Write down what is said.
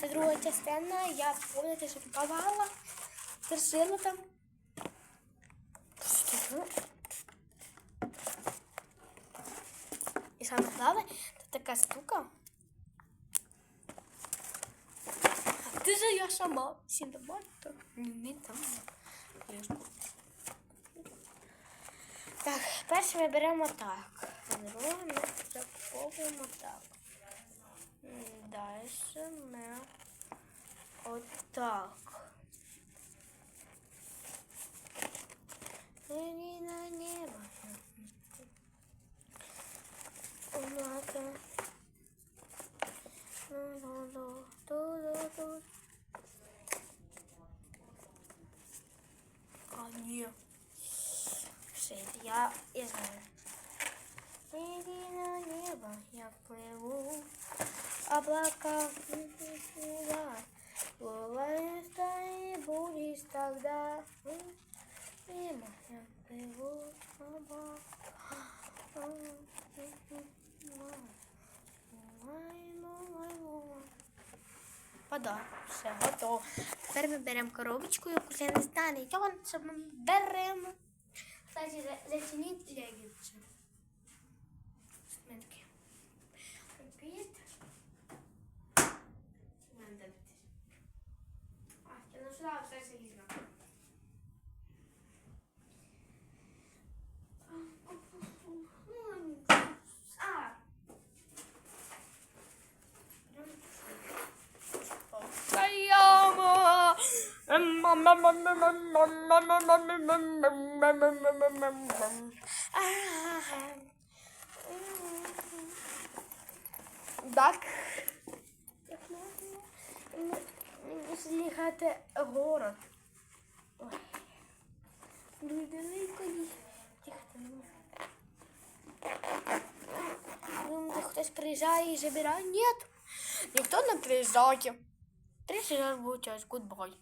Це друга частина. Я пам'ятаю, що купувала. Держила там. І саме головне, тут така штука. А ти же я сама. Всім добре, то не там. Так, перше ми беремо так. Друге ми запаковуємо так. não o toco. Menina neva. O não, não. tudo, tudo. Olha. Seria isso. Menina neva. Облака да. Бывает, и будешь тогда. Мимо я плыву. Вода, все, готово. Тепер ми беремо коробочку, яку я не знаю, нічого, ми беремо. Кстати, за- зацініть. Mansur abi sen 8 bak. Duck. Злігати город. Ой. Дуже далеко. Тихо, не хтось приїжджає і забирає. Ні. Ніхто не приїжджає. 30 будь. Гудбай.